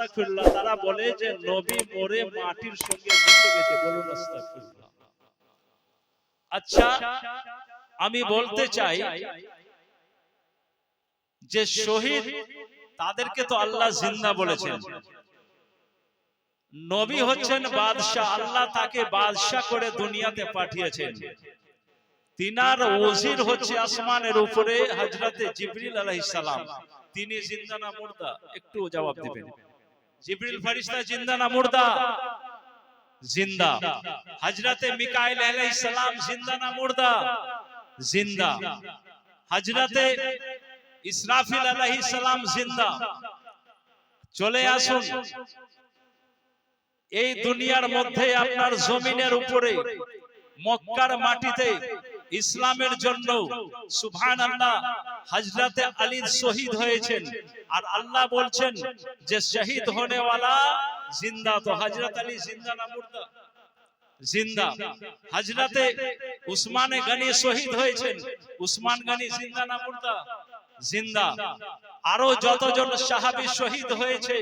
আস্তাগফিরুল্লাহ তারা বলে যে নবী মরে মাটির সঙ্গে মিশে গেছে। বলুন আস্তাগফিরুল্লাহ। আচ্ছা আমি বলতে চাই যে শহীদ তাদেরকে তো আল্লাহ জিন্দা বলেছেন। নবী হচ্ছেন বাদশাহ আল্লাহ তাকে বাদশাহ করে দুনিয়াতে পাঠিয়েছেন। তিনার ওজির হচ্ছে আসমানের উপরে হজরতে জিবরিল আলাইহিস সালাম। তিনি জিন্দা না মুর্দা? একটু জবাব দিবেন। জিবরিল ফেরেশতা জিন্দা না মুর্দা? জিন্দা। হজরতে মিকাইল আলাইহিস সালাম জিন্দা না মুর্দা? জিন্দা। হজরতে ইসরাফিল আলাইহিস সালাম জিন্দা। চলে আসুন। এই দুনিয়ার মধ্যে আপনার জমিনের উপরে মক্কার মাটিতে ইসলামের জন্য সুবহান আল্লাহ হজরতে আলী শহীদ হয়েছেন। আর আল্লাহ বলছেন যে শহীদ হোনে ওয়ালা জিন্দা তো হজরত আলী জিন্দা না মুর্দা? জিন্দা। হজরতে উসমানে গনি শহীদ হয়েছেন। উসমান গনি জিন্দা না মুর্দা? জিন্দা। আরও যতজন সাহাবি শহীদ হয়েছে,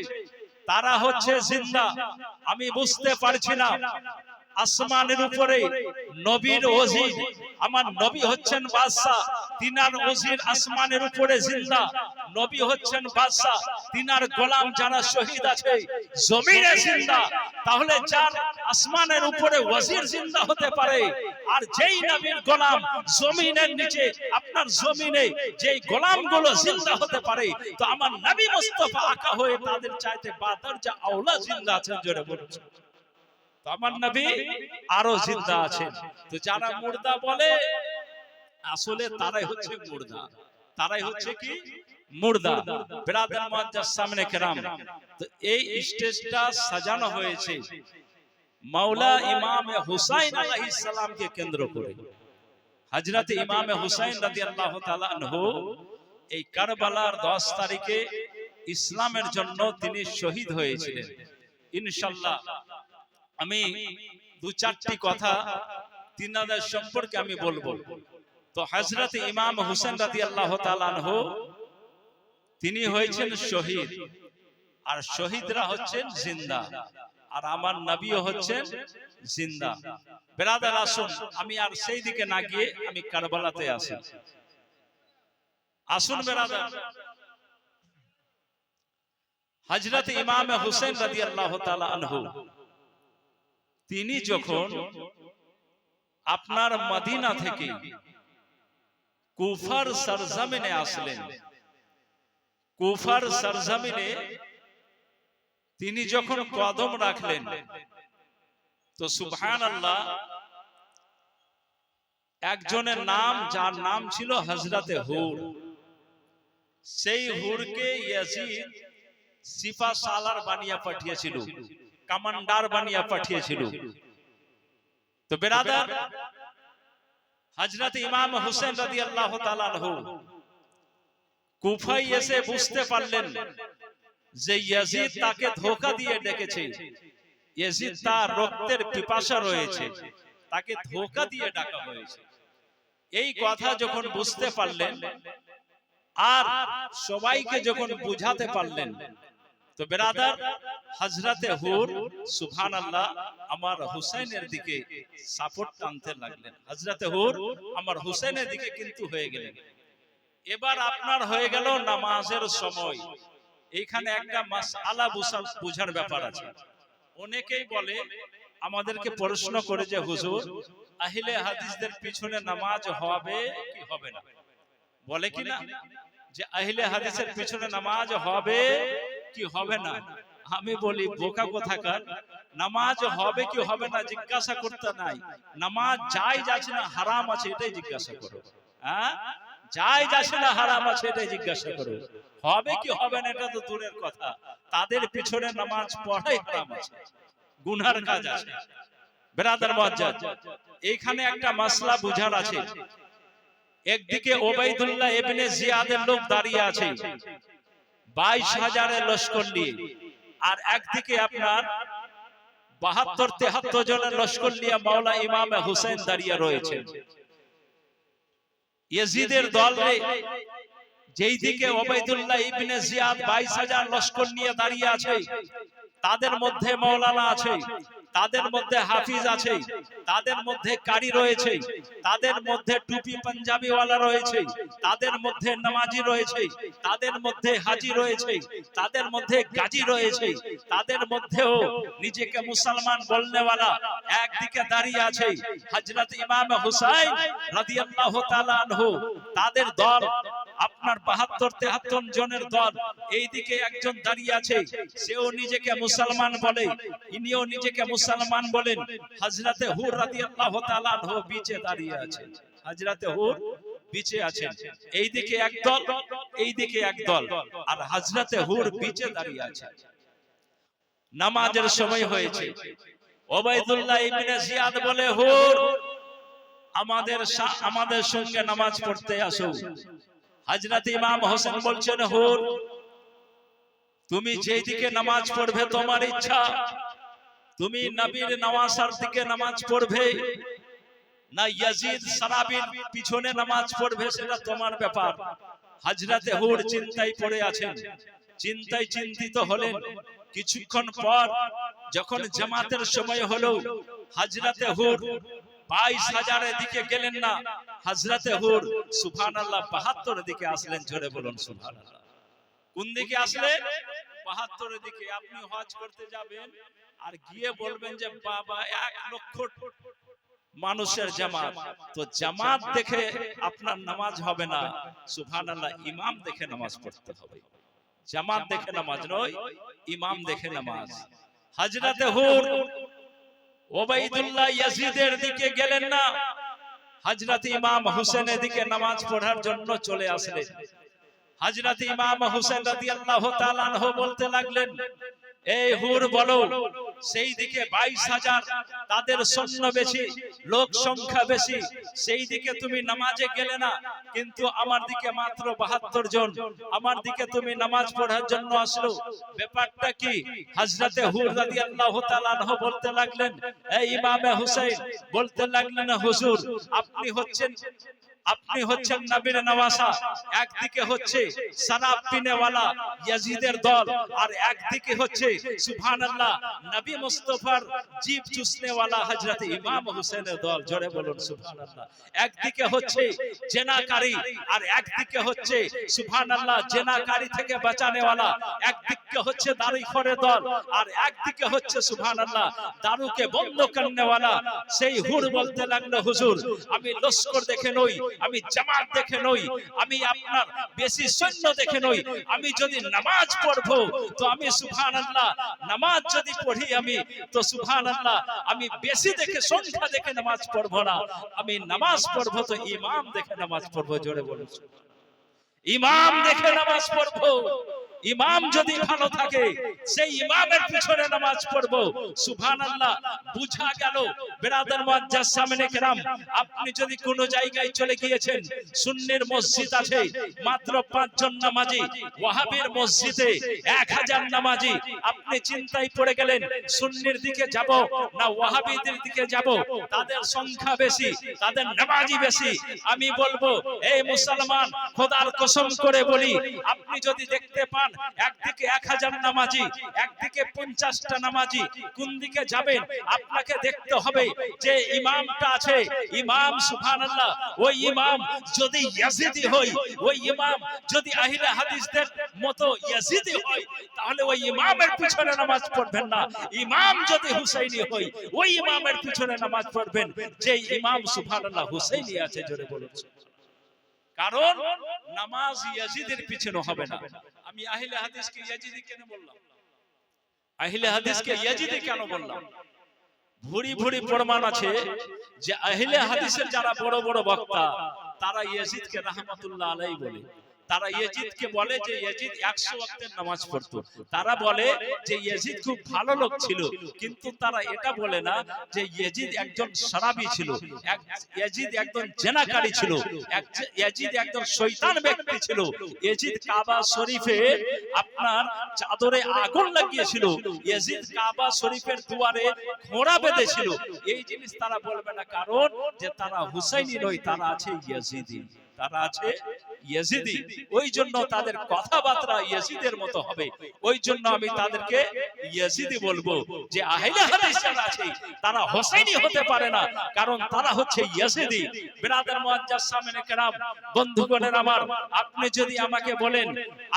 তারা হচ্ছে জিন্দা। আমি বুঝতে পারছি না আসমানের উপরে নবীর ওজির আমার নবী হচ্ছেন বাদশাহ। তিনার ওজির আসমানের উপরে জিন্দা। নবী হচ্ছেন বাদশাহ। তিনার গোলাম যারা শহীদ আছে জমিনে জিন্দা। তাহলে যার আসমানের উপরে ওজির জিন্দা হতে পারে আর যেই নবীর গোলাম জমিনের নিচে আপনার জমিনে যেই গোলামগুলো জিন্দা হতে পারে তো আমার নবী মুস্তাফা আকা হয়ে তাদের চাইতে বাদার যা আওলা জিন্দা আছেন জোরে বলছে তো আমার নবী আরও জিন্দা আছেন। তো যারা মুর্দা বলে আসলে তারাই হচ্ছে মুর্দা। তারাই হচ্ছে কি? মুর্দা। বেরাদার মুআজ্জাজ সামনে কেরাম। তো এই স্টেজটা সাজানো হয়েছে। মাওলা ইমাম হুসাইন আলাইহিস সালামকে কেন্দ্র করে। হযরত ইমাম হুসাইন রাদিয়াল্লাহু তাআলা আনহু এই কারবালার 10 তারিখে ইসলামের জন্য তিনি শহীদ হয়েছিলেন। ইনশাআল্লাহ আমি দু চারটি কথা তিনাদের সম্পর্কে আমি বলব। তো হজরত ইমাম হুসেন রাজি আল্লাহ তালানহ তিনি হয়েছেন শহীদ। আর শহীদরা হচ্ছেন জিন্দা। আর আমার নবীও হচ্ছেন জিন্দা। বেরাদার আসুন আমি আর সেই দিকে না গিয়ে আমি কারবালাতে আসি আসুন বেরাদার। হজরত ইমাম হুসেন রাজি আল্লাহ তালানহু তিনি যখন আপনার মদিনা থেকে কুফার সরজমিনে আসলেন। কুফার সরজমিনে তিনি যখন কদম রাখলেন তো সুবহান আল্লাহ একজনের নাম যার নাম ছিল হজরতে হুর। সেই হুরকে ইয়াজিদ সিফা সালার বানিয়ে পাঠিয়েছিল। কামান্ডার বানিয়ে পাঠিয়েছিল। তো বেরাদার হজরত ইমাম হুসেন রাজি আল্লাহ কুফাই এসে বুঝতে পারলেন যে ইয়াজিদ তাকে ধোকা দিয়ে ডেকেছে। ইয়াজিদ তার রক্তের পিপাসা রয়েছে। তাকে ধোকা দিয়ে ডাকা হয়েছে। এই কথা যখন বুঝতে পারলেন আর সবাইকে যখন বুঝাতে পারলেন তো বেরাদার হজরতে হুর সুবহান আল্লাহ আমার হুসাইনের দিকে সাপোর্ট টানতে লাগলেন। হজরতে হুর, আমার হুসাইনের দিকে কিন্তু হয়ে গেলেন। এবার আপনার হয়ে গেল নামাজের সময়। এইখানে একটা মাসআলা বুঝার ব্যাপার আছে। অনেকেই বলে, আমাদেরকে প্রশ্ন করে যে, হুজুর, আহিলে হাদিসদের পিছনে নামাজ হবে কি হবে না? বলে কি না যে, আহিলে হাদিসের পিছনে নামাজ হবে কি হবে না? আমি বলি বোকা কোথাকার? নামাজ হবে কি হবে না? জিজ্ঞাসা করতে নাই। নামাজ যাই যাচ্ছে না হারাম আছে এটাই জিজ্ঞাসা করো। হ্যাঁ? যাই যাচ্ছে না হারাম আছে এটাই জিজ্ঞাসা করো। হবে কি হবে না এটা তো দূরের কথা। তাদের পিছনে নামাজ পড়াই হারাম আছে। গুনহার কাজ আছে। বেরাদার মজ্জাদ এইখানে একটা মাসলা বুঝার আছে। একদিকে ওবাইদুল্লাহ ইবনে জিয়াদের লোক দাঁড়িয়ে আছে। বাইশ হাজারের লস্কর নিয়ে। আর একদিকে আপনার বাহাত্তর, তেহাত্তর জনের লস্কর নিয়ে মাওলা ইমাম হুসেন দাঁড়িয়ে রয়েছে ইয়েজিদের দল যেই দিকে ওবাইদুল্লাহ ইবনে জিয়াদ বাইশ হাজার লস্কর নিয়ে দাঁড়িয়ে আছে, তাদের মধ্যে মৌলানা আছে। তাদের মধ্যে হাফিজ আছে তাদের মধ্যে কারি রয়েছে তাদের মধ্যে টুপি পাঞ্জাবি ওয়ালা রয়েছে তাদের মধ্যে নামাজি রয়েছে তাদের মধ্যে হাজি রয়েছে তাদের মধ্যে গাজী রয়েছে তাদের মধ্যেও নিজেকে মুসলমান বলনেওয়ালা একদিকে দাঁড়িয়ে আছে হযরত ইমাম হুসাইন রাদিয়াল্লাহু তাআলা আনহু তাদের দল আপনার বাহাত্তর তেহাত্তর জনের দল এইদিকে একজন দাঁড়িয়ে আছে, সেও নিজেকে মুসলমান বলে, ইনিও নিজেকে মুসলমান বলেন। হজরতে হুর রাদিয়াল্লাহু তাআলা আনহু বিচে দাঁড়িয়ে আছে। হজরতে হুর বিচে আছেন। এইদিকে এক দল, এইদিকে এক আর হজরতে হুর বিচে দাঁড়িয়ে আছে। নামাজের সময় হয়েছে। ওবাইদুল্লাহ ইবনে জিয়াদ বলে, হুর, আমাদের আমাদের সঙ্গে নামাজ পড়তে আসো। হজরত ইমাম হোসেন বলছেন হুর তুমি যেই দিকে নামাজ পড়বে তোমার ইচ্ছা তুমি নবীর নওয়াসার দিকে নামাজ পড়বে না ইয়াজিদ সারাবির পিছনে নামাজ পড়বে সেটা তোমার ব্যাপার। হাজরাতে হুর চিন্তায় পড়ে আছেন চিন্তায় চিন্তিত হলেন কিছুক্ষণ পর যখন জামাতের সময় হলো হাজরাতে হুর বাইশ হাজারের দিকে গেলেন না। হজরতে হুর সুফান আল্লাহ বাহাত্তর দিকে আসলেন, জোরে বলুন সুফান কোন দিকে আসলেন? বাহাত্তরের দিকে। আপনি হজ করতে যাবেন আর গিয়ে বলবেন যে, বাবা, এক লক্ষ মানুষের জামাত। তো জামাত দেখে আপনার নামাজ হবে না। সুফান আল্লাহ ইমাম দেখে নামাজ পড়তে হবে। জামাত দেখে নামাজ নয়, ইমাম দেখে নামাজ। হজরতে হুর ওবাইদুল্লাহ ইয়াজিদের দিকে গেলেন না। হজরত ইমাম হোসেনের দিকে নামাজ পড়ার জন্য চলে আসলেন। হজরত ইমাম হুসেন রাদিয়াল্লাহু তাআলা বলতে লাগলেন, এই হুর বলো সেই দিকে বাইশ হাজার, তাদের সৈন্য বেশি, লোক সংখ্যা বেশি। সেই দিকে তুমি নামাজে গেলে না, কিন্তু আমার দিকে মাত্র বাহাত্তর জন। আমার দিকে তুমি নামাজ পড়ার জন্য আসলো। ব্যাপারটা কি? হজরতে হুর রাদিয়াল্লাহু তাআলা আনহু বলতে লাগলেন, এই ইমামে হুসাইন, বলতে লাগলেন, হুজুর, আপনি হচ্ছেন আপনি হচ্ছেন নবীর নওয়াসা। একদিকে হচ্ছে শরাব পিনেওয়ালা ইয়াজিদের দল, আর একদিকে হচ্ছে সুবহানাল্লাহ নবী মুস্তাফার জীব চুষনেওয়ালা হযরত ইমাম হোসেনের দল। জোরে বলুন সুবহানাল্লাহ। একদিকে হচ্ছে জেনাকারী, আর একদিকে হচ্ছে সুবহানাল্লাহ জেনাকারী থেকে বাঁচানেওয়ালা। একদিকে হচ্ছে দাড়িখরের দল, আর একদিকে হচ্ছে সুবহানাল্লাহ দারুকে বন্ধ করনেওয়ালা। সেই হুর বলতে লাগল, হুজুর, আমি লস্কর দেখে নই আমি জামাত দেখে নই, আমি আপনার বেশি সৈন্য দেখে নই, আমি যদি নামাজ পড়ব, তো আমি সুবহানাল্লাহ, নামাজ যদি পড়ি আমি, তো সুবহানাল্লাহ, আমি বেশি দেখে, সংখ্যা দেখে নামাজ পড়ব না। আমি নামাজ পড়ব তো ইমাম দেখে নামাজ পড়ব, জোরে বলুন ইমাম দেখে নামাজ পড়ব। ইমাম যদি ভালো থাকে সেই ইমামের পিছনে নামাজ পড়ব। সুবহানাল্লাহ, বুঝা গেল। বেরাদার মুআজ্জাজ সামনে কেরাম, আপনি যদি কোনো জায়গায় চলে গিয়েছেন, সুন্নির মসজিদ আছে, মাত্র পাঁচজন নামাজি, ওয়াহাবির মসজিদে এক হাজার নামাজি। আপনি চিন্তায় পড়ে গেলেন, সুন্নির দিকে যাব না ওয়াহাবিদের দিকে যাব? তাদের সংখ্যা বেশি, তাদের নামাজি বেশি। আমি বলব, এই মুসলমান, খোদার কসম করে বলি, আপনি যদি দেখতে পান, একদিকে এক হাজার নামাজি একদিকে পঞ্চাশটা নামাজি, কোন দিকে যাবেন? আপনাকে দেখতে হবে যে ইমামটা আছে। ইমাম, সুবহানাল্লাহ, ওই ইমাম যদি ইয়াজিদি হয়, ওই ইমাম যদি আহলে হাদিসদের মতো ইয়াজিদি হয়, তাহলে ওই ইমামের পিছনে নামাজ পড়বেন না। ইমাম যদি হুসাইনি হয়, ওই ইমামের পিছনে নামাজ পড়বেন। যে ইমাম, সুবহানাল্লাহ, হুসাইনি আছে, জোরে বলুন। কারণ নামাজ ইয়াজিদের পিছনে হবে না। আমি আহলে হাদিসকে ইয়াজিদি কেন বললাম? আহলে হাদিসকে ইয়াজিদি কেন বললাম? ভুরি ভুরি প্রমাণ আছে যে আহিলে হাদিসের যারা বড় বড় বক্তা তারা ইয়াজিদকে রাহমাতুল্লাহ আলাই বলে। তারা ইয়াজিদকে বলে যে ইয়াজিদ 100 ওয়াক্তের নামাজ পড়তো। তারা বলে যে ইয়াজিদ খুব ভালো লোক ছিল কিন্তু তারা এটা বলে না যে ইয়াজিদ একজন শরাবী ছিল ইয়াজিদ একজন জেনাকারী ছিল ইয়াজিদ একজন শয়তান ব্যক্তি ছিল। ইয়াজিদ কাবা শরীফে আপনার চাদরে আগুন লাগিয়েছিল। ইয়াজিদ কাবা শরীফের দুয়ারে ঘোড়া বেঁধেছিল। এই জিনিস তারা বলবে না। কারণ যে তারা হুসাইনি নয় তারা আছে ইয়াজিদি। তারা আছে ইয়াজিদি। ওই জন্য তাদের কথাবার্তা ইয়াজিদের মতো হবে। ওই জন্য আমি তাদেরকে ইয়াজিদি বলব যে আহলে হাদিস যারা আছে তারা হোসেনি হতে পারে না কারণ তারা হচ্ছে ইয়াজিদি। বিরাদার মুআজ্জাজ সামনে কেরাম বন্ধুগণের আমার আপনি যদি আমাকে বলেন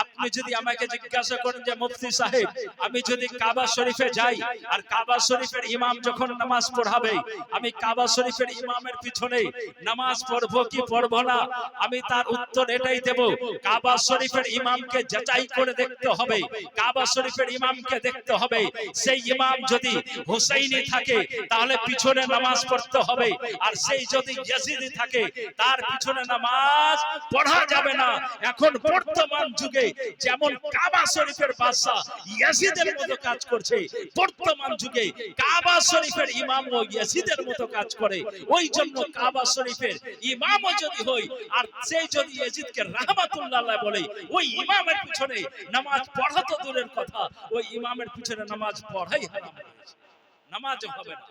আপনি যদি আমাকে জিজ্ঞাসা করেন যে মুফতি সাহেব আমি যদি কাবা শরীফে যাই আর কাবা শরীফের ইমাম যখন নামাজ পড়াবে আমি কাবা শরীফের ইমামের পিছনে নামাজ পড়ব কি পড়ব না? আমি তার উত্তর এটাই দেব। কাবা শরীফের ইমামকে যাচাই করে দেখতে হবে। কাবা শরীফের ইমামকে দেখতে হবে। সেই ইমাম যদি হুসাইনি থাকে, তাহলে পিছনে নামাজ পড়তে হবে। আর সেই যদি ইয়াজিদি থাকে, তার পিছনে নামাজ পড়া যাবে না। এখন বর্তমান যুগে যেমন কাবা শরীফের বাদশা ইয়াজিদের মতো কাজ করছে, বর্তমান যুগে কাবা শরীফের ইমাম ও ইয়াজিদের মতো কাজ করে। ওই জন্য কাবা শরীফের ইমামও যদি হই আর সেই যদি ইয়াজিদকে রাহমাতুল্লাহ বলে, ওই ইমামের পিছনে নামাজ পড়া তো দূরের কথা, ওই ইমামের পিছনে নামাজ পড়াই হারাম নামাজ হবে না।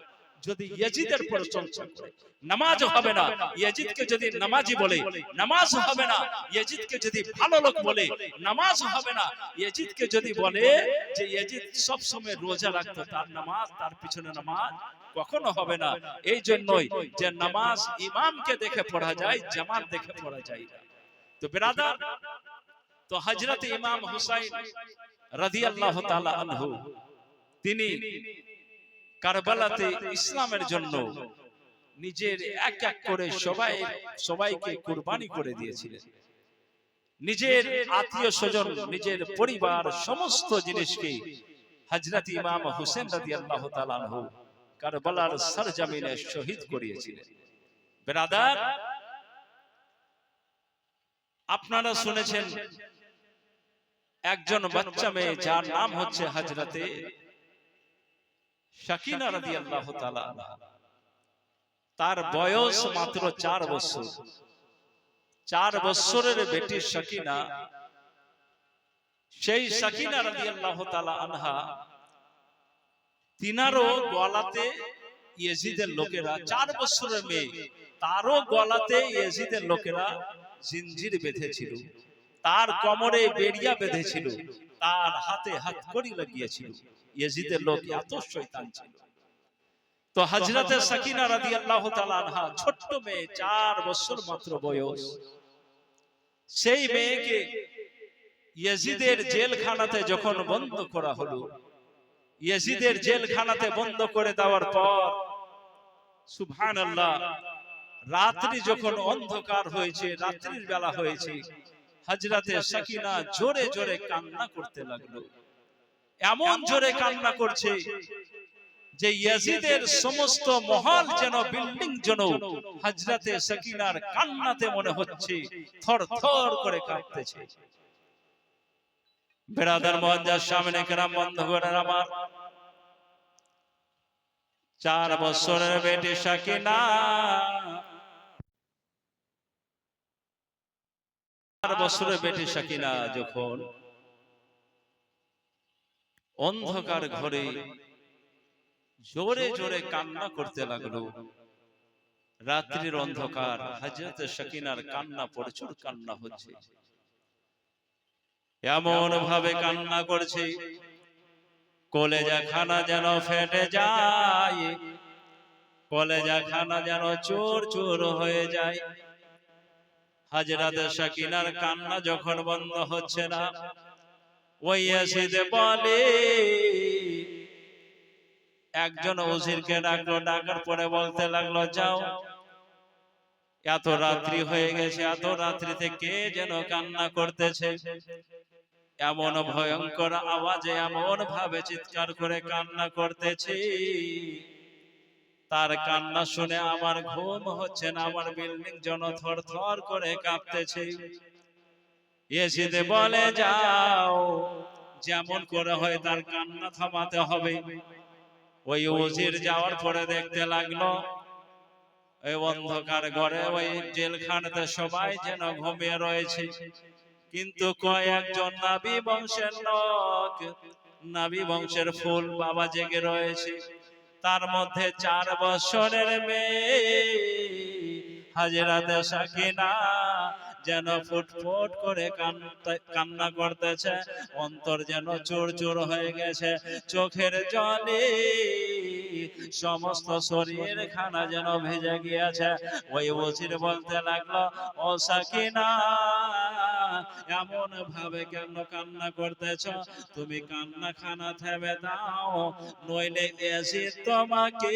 যদি ইয়াজিদের প্রশংসা করে নামাজ হবে না। ইয়াজিদকে যদি নামাজি বলে, নামাজ হবে না। ইয়াজিদকে যদি ভালো লোক বলে, নামাজ হবে না। ইয়াজিদকে যদি বলে যে ইয়াজিদ সব সময় রোজা রাখতো, তার নামাজ, তার পিছনে নামাজ কখনো হবে না। এই জন্যই যে নামাজ ইমামকে দেখে পড়া যায়, জামাত দেখে পড়া যায়। তো বিরাদার, তো হযরত ইমাম হুসাইন রাদিয়াল্লাহু তাআলা আনহু, তিনি কারবালাতে ইসলামের জন্য নিজের এক এক করে সবাই, সবাইকে কুরবানি করে দিয়েছিলেন। নিজের আত্মীয় স্বজন, নিজের পরিবার, সমস্ত জিনিসকে হযরত ইমাম হোসেন রাদিয়াল্লাহু তাআলা আনহু কারবালার সরজমিনে শহীদ করিয়েছিলেন। ব্রাদার আপনারা শুনেছেন একজন বাচ্চা মেয়ে যার নাম হচ্ছে হযরতে শাকিনা তাআলা আনহা। তার বয়স মাত্র চার বছর। চার বছরের বেটি শাকিনা। সেই শাকিনা রাদিয়াল্লাহু তাআলা আনহা তিনারও গলাতে ইয়েজিদের লোকেরা চার বছরের মেয়ে তারও গলাতে ইয়েজিদের লোকেরা জিনজির বেঁধেছিল। তার কোমরে বেড়িয়া বেঁধেছিল। তার হাতে হাত কড়ি লাগিয়েছিল। ইয়েজিদের লোক এত শয়তান ছিল। তো হযরতে সাকিনা রাদিয়াল্লাহু তাআলা আনহা ছোট্ট মেয়ে 4 বছর মাত্র বয়স। সেই মেয়েকে ইয়েজিদের জেলখানাতে যখন বন্ধ করা হলো ইয়েজিদের জেলখানাতে বন্ধ করে দেওয়ার পর সুবহানাল্লাহ রাত্রি যখন অন্ধকার হয়েছে রাত্রির বেলা হয়েছে হযরতে সাকিনা জোরে জোরে কান্না করতে লাগল। এমন জোরে কান্না করছে যে ইয়াজিদের সমস্ত মহল যেন বিল্ডিং যেন হযরতে সাকিনার কান্নাতে মনে হচ্ছে থর থর করে কাঁপতেছে। বেরাদার মহাজার সামনে কেরাম বন্ধ করে আমার। চার বছরের বেটি সাকিনা। চার বছরের বেটি যখন অন্ধকার ঘরে জোরে জোরে কান্না করতে লাগল, রাত্রির অন্ধকার হজরত সাকিনার কান্না, প্রচুর কান্না হচ্ছে। এমন ভাবে কান্না করছে। কলেজা খানা যেন ফেটে যায়। কলেজা খানা যেন চোর চোর হয়ে যায়। হাজরাত সাকিনার কান্না যখন বন্ধ হচ্ছে না, ওই এসিদে বলে, একজন ওজিরকে ডাকলো, ডাকার পরে বলতে লাগল, যাও। এত রাত্রি হয়ে গেছে, এত রাত্রিতে কে যেন কান্না করতেছে? এমন ভয়ঙ্কর আওয়াজে এমন ভাবে চিৎকার করে কান্না করতেছি। তার কান্না শুনে আমার ঘুম হচ্ছে না আমার বিল্ডিং জন থর থর করে কাঁপতেছে। এসিতে বলে যাও যেমন করে হয় তার কান্না থামাতে হবে। ওই উজির যাওয়ার পরে দেখতে লাগল ওই অন্ধকার ঘরে ওই জেলখানাতে সবাই যেন ঘুমিয়ে রয়েছে। কিন্তু কয়েকজন নাবি বংশের লোক। নাবি বংশের ফুল বাবা জেগে রয়েছে। তার মধ্যে চার বছরের মেয়ে। হাজরাতে সাকিনা যেন ফুটফুট করে কান্না করতেছে। অন্তর যেন চোর চোর হয়ে গেছে। চোখের জলে সমস্ত খানা যেন ভেজে গিয়েছে। ওই ওজির বলতে লাগল, ও সাকিনা, এমন ভাবে কেন কান্না করতেছ? তুমি কান্না খানা থেমে দাও। নইলে এসে তোমাকে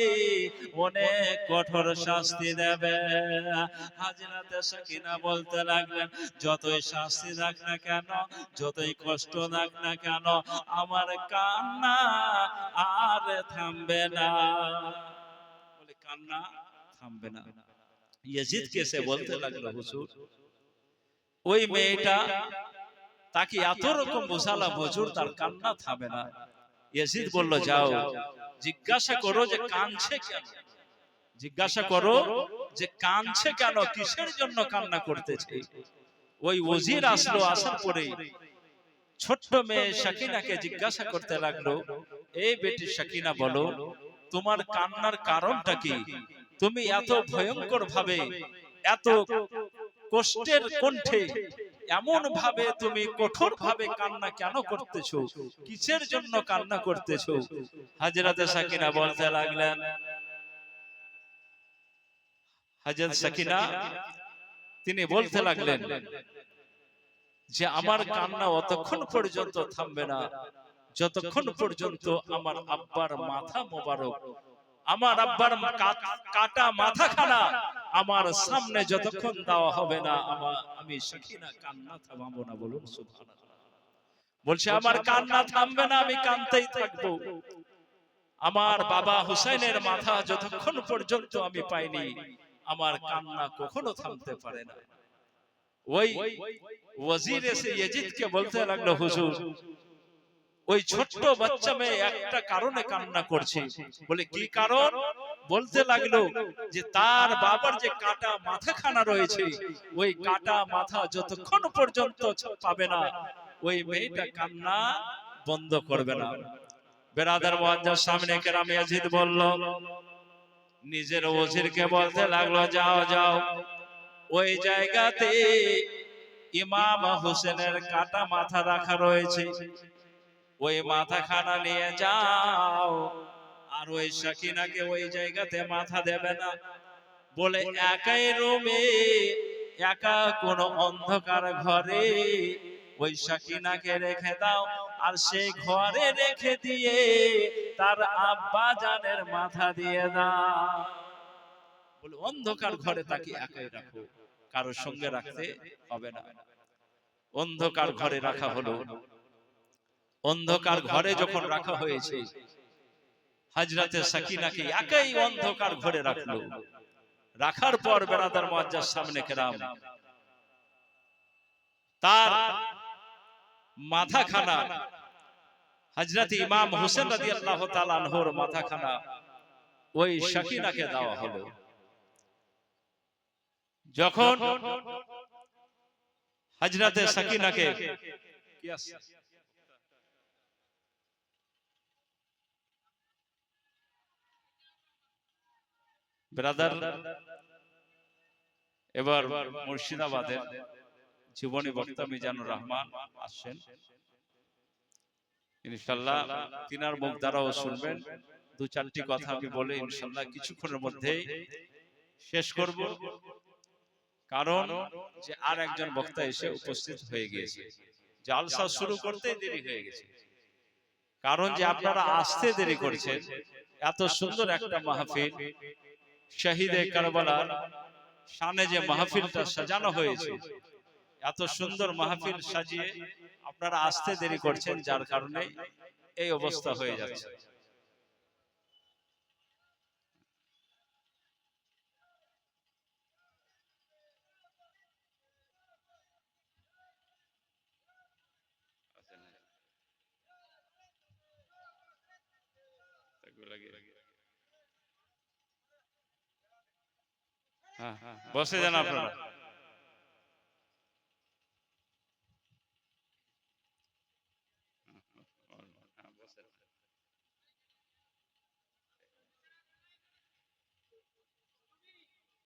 অনেক কঠোর শাস্তি দেবে। হাজরাতে সাকিনা বলতে লাগলেন, যতই শাস্তি দেখ না কেন, যতই কষ্ট থাক না কেন, আমার কান্না আর থামবে না। বলে, কান্না থামবে না। ইয়াজিদ কে সে বলতে লাগল, হুজুর, ওই মেয়েটা তাকে এত রকম বোঝালাম হুজুর, তার কান্না থামে না। ইয়াজিদ বলল, যাও, জিজ্ঞাসা করো যে কাঁদছে কেন? জিজ্ঞাসা করো যে কাঁদছে কেন, কিসের জন্য কান্না করতেছে? ওই ওজির আসলো, আসার পরে ছোট্ট মেয়ে শাকিনাকে জিজ্ঞাসা করতে লাগল এই বেটি শাকিনা বলো তোমার কান্নার কারণটা কি? তুমি এত ভয়ঙ্কর ভাবে এত কষ্টের কণ্ঠে এমন ভাবে তুমি কঠোর ভাবে কান্না কেন করতেছো? কিসের জন্য কান্না করতেছো? হাজরাতে সাকিনা বলতে লাগলেন হাজরত সাকিনা তিনি বলতে লাগলেন যে আমার কান্না অতক্ষণ পর্যন্ত থামবে না। যতক্ষণ পর্যন্ত আমার আব্বার মাথা মোবারক আমার আব্বার কাটা মাথা খানা আমার সামনে যতক্ষণ দেওয়া হবে না আমার আমি সাকিনা কান্না থামাবো না বলুন বলছে আমার কান্না থামবে না আমি কানতেই থাকব। আমার বাবা হুসাইনের মাথা যতক্ষণ পর্যন্ত আমি পাইনি আমার কান্না কখনো থামতে পারে না। ওই ওয়াজির এসে ইয়াজিদকে বলতে লাগল হুজুর ওই ছোট্ট বাচ্চা মেয়ে একটা কারণে কান্না করছে। বলে কি কারণ? বলতে লাগল যে তার বাবার যে কাটা মাথা খানা রয়েছে ওই কাটা মাথা যতক্ষণ পর্যন্ত পাবে না ওই মেয়েটা কান্না বন্ধ করবে না। বেরাদার মহাজার সামনে কেরাম আজিদ বলল নিজের ওজিরকে বলতে লাগল যাও যাও ওই জায়গাতে ইমাম হোসেনের কাটা মাথা রাখা রয়েছে। ওই মাথা খানা নিয়ে যাও। আর ওই সাকিনাকে ওই জায়গাতে মাথা দেবে না। বলে একাই রুমে একা কোন অন্ধকার ঘরে ওই সাকিনাকে রেখে দাও। আর সেই ঘরে রেখে দিয়ে তার আব্বা জানের মাথা দিয়ে দাও। বলে অন্ধকার ঘরে তাকে একাই রাখো। কারোর সঙ্গে রাখতে হবে না। অন্ধকার ঘরে রাখা হলো। অন্ধকার ঘরে যখন রাখা হয়েছে হাজরাতে সাকিনাকে একাই অন্ধকার ঘরে রাখল। রাখার পর বেড়াদার মজ্জার সামনে কেরাম। তার মাথা খানা হজরত ইমাম হোসেন রাজি আল্লাহ তালানহর মাথা খানা ওই শাকিনাকে দেওয়া হলো। যখন হজরতে সাকিনাকে ব্রাদার এবার মুর্শিদাবাদের জীবনী বক্তা মিজানুর রহমান আসছেন। ইনশাল্লাহ তিনার মুখ দ্বারাও শুনবেন। দু চারটি কথা আমি বলে ইনশাল্লাহ কিছুক্ষণের মধ্যেই শেষ করব। কারণ যে আর একজন বক্তা এসে উপস্থিত হয়ে গিয়েছে। জালসা শুরু করতে দেরি হয়ে গেছে। কারণ যে আপনারা আসতে দেরি করছেন, এত সুন্দর একটা মাহফিল শহীদে কারবালার সামনে যে মাহফিলটা সাজানো হয়েছে এত সুন্দর মাহফিল সাজিয়ে আপনারা আসতে দেরি করছেন যার কারণে এই অবস্থা হয়ে যাচ্ছে। বসে যান আপনারা